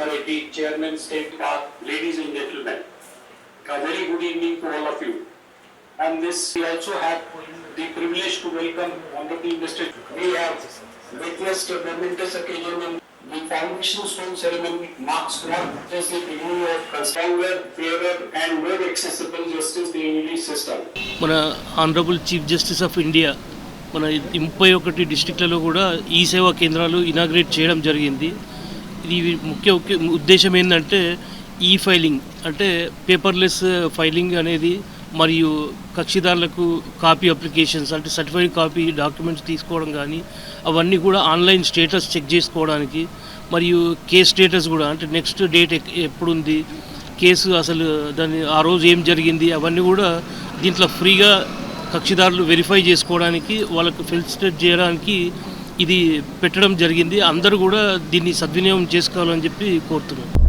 Reddy, Chairman, State Park, ladies and gentlemen. A very good evening to all of you. And this, we also have the privilege to welcome Honorable Mr. We have witnessed a momentous occasion in the foundation stone ceremony marks not just the beginning of a stronger, fairer and more accessible justice delivery system. మన honourable chief justice of India మన ముప్పై ఒకటి డిస్టిక్లలో కూడా ఈ సేవా కేంద్రాలు inaugurate చేయడం జరిగింది ఇది ముఖ్య ముఖ్య ఉద్దేశం ఏంటంటే ఈ ఫైలింగ్ అంటే పేపర్లెస్ ఫైలింగ్ uh, అనేది మరియు కక్షిదారులకు కాపీ అప్లికేషన్స్ అంటే సర్టిఫైడ్ కాపీ డాక్యుమెంట్స్ తీసుకోవడం కానీ అవన్నీ కూడా ఆన్లైన్ స్టేటస్ చెక్ చేసుకోవడానికి మరియు కేస్ స్టేటస్ కూడా అంటే నెక్స్ట్ డేట్ ఎప్పుడు ఉంది కేసు అసలు దాన్ని ఆ రోజు ఏం జరిగింది అవన్నీ కూడా దీంట్లో ఫ్రీగా కక్షిదారులు వెరిఫై చేసుకోవడానికి వాళ్ళకు ఫెలిసిటేట్ చేయడానికి ఇది పెట్టడం జరిగింది. అందరూ కూడా దీన్ని సద్వినియోగం చేసుకోవాలని చెప్పి కోరుతున్నాను